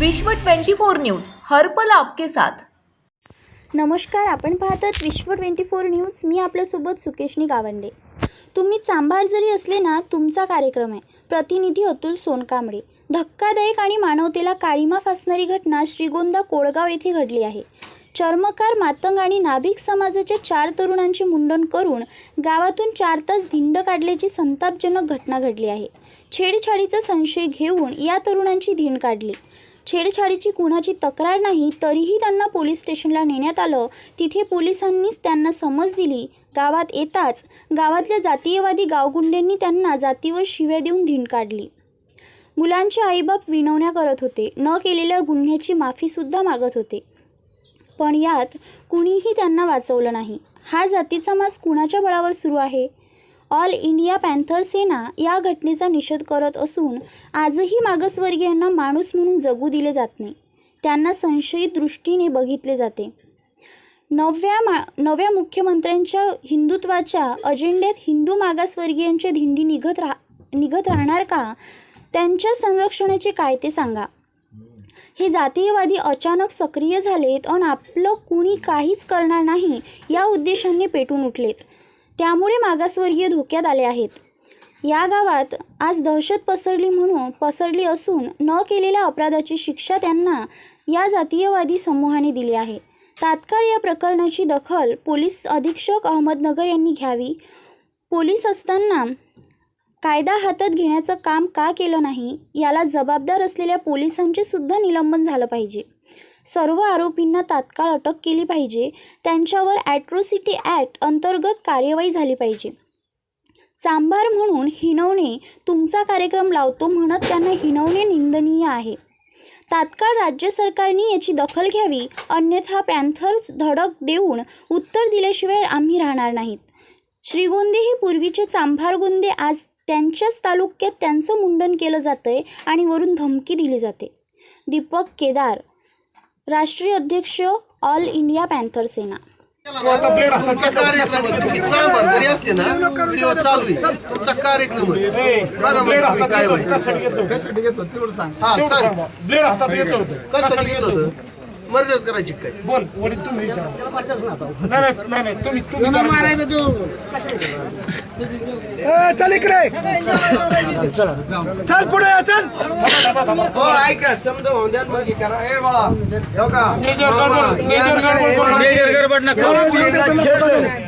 विश्व 24 न्यूज हर्पल आपके साथ. नमस्कार आपण पाहतात विश्व ट्वेंटी फोर न्यूज. मी आपल्यासोबत सुकेशनी गावंडे. तुम्ही चांभार जरी असले ना तुमचा कार्यक्रम आहे. प्रतिनिधी अतुल सोनकांबळे. धक्कादायक आणि मानवतेला काळीमा फासणारी घटना श्रीगोंदा कोळगाव येथे घडली आहे. चर्मकार मातंग आणि नाभिक समाजाच्या चार तरुणांचे मुंडन करून गावातून चार तास धिंड काढल्याची संतापजनक घटना घडली आहे. छेडछाडीचा संशय घेऊन या तरुणांची धिंड काढली. छेडछाडीची कुणाची तक्रार नाही तरीही त्यांना पोलीस स्टेशनला नेण्यात आलं. तिथे पोलिसांनीच त्यांना समज दिली. गावात येताच गावातल्या जातीयवादी गावगुंड्यांनी त्यांना जातीवर शिव्या देऊन धिंड काढली. मुलांचे आईबाप विनवण्या करत होते. न केलेल्या गुन्ह्याची माफीसुद्धा मागत होते. पण यात कुणीही त्यांना वाचवलं नाही. हा जातीचा मास कुणाच्या बळावर सुरू आहे? ऑल इंडिया पॅन्थर सेना या घटनेचा निषेध करत असून आजही मागासवर्गीयांना माणूस म्हणून जगू दिले जात नाही. त्यांना संशयित दृष्टीने बघितले जाते. नवव्या मा नव्या मुख्यमंत्र्यांच्या हिंदुत्वाच्या अजेंड्यात हिंदू मागासवर्गीयांच्या धिंडी निघत राह निघत राहणार का? त्यांच्या संरक्षणाचे काय ते सांगा. हे जातीयवादी अचानक सक्रिय झालेत आणि आपलं कुणी काहीच करणार नाही या उद्देशाने पेटून उठलेत. त्यामुळे मागासवर्गीय धोक्यात आले आहेत. या गावात आज दहशत पसरली म्हणून पसरली असून न केलेल्या अपराधाची शिक्षा त्यांना या जातीयवादी समूहाने दिली आहे. तात्काळ या प्रकरणाची दखल पोलीस अधीक्षक अहमदनगर यांनी घ्यावी. पोलीस असताना कायदा हातात घेण्याचं काम का केलं नाही याला जबाबदार असलेल्या पोलिसांचे सुद्धा निलंबन झालं पाहिजे. सर्व आरोपींना तात्काळ अटक केली पाहिजे. त्यांच्यावर ॲट्रोसिटी ॲक्ट अंतर्गत कार्यवाही झाली पाहिजे. चांभार म्हणून हिनवणे तुमचा कार्यक्रम लावतो म्हणत त्यांना हिनवणे निंदनीय आहे. तात्काळ राज्य सरकारने याची दखल घ्यावी अन्यथा पॅन्थर्स धडक देऊन उत्तर दिल्याशिवाय आम्ही राहणार नाहीत. श्रीगोंदे हे पूर्वीचे चांभार गोंदे आज त्यांच्याच तालुक्यात त्यांचं मुंडन केलं जातं आहे आणि वरून धमकी दिली जाते. दीपक केदार राष्ट्रीय अध्यक्ष ऑल इंडिया पॅन्थर सेना. तुमचा कार्यक्रम आहे. तुम्ही चांभार जरी असले ना व्हिडिओ चालू आहे. तुमचा कार्यक्रम आहे. बघा मग तुम्ही काय होईल हा सांग. ब्लेड हातात येत होतं. कसं घेतलं होतं? मर्याद करायची काय? बोल वडील तुम्ही विचारा. नाही नाही, नाही नाही तुम्ही तुम्ही चल इकडे. चल पुढे चल. हो ऐका समजा होऊन द्या मग हे करा. ए बाळा हो का? मेजर गडबड मेजर गडबड मेजर गडबड नका.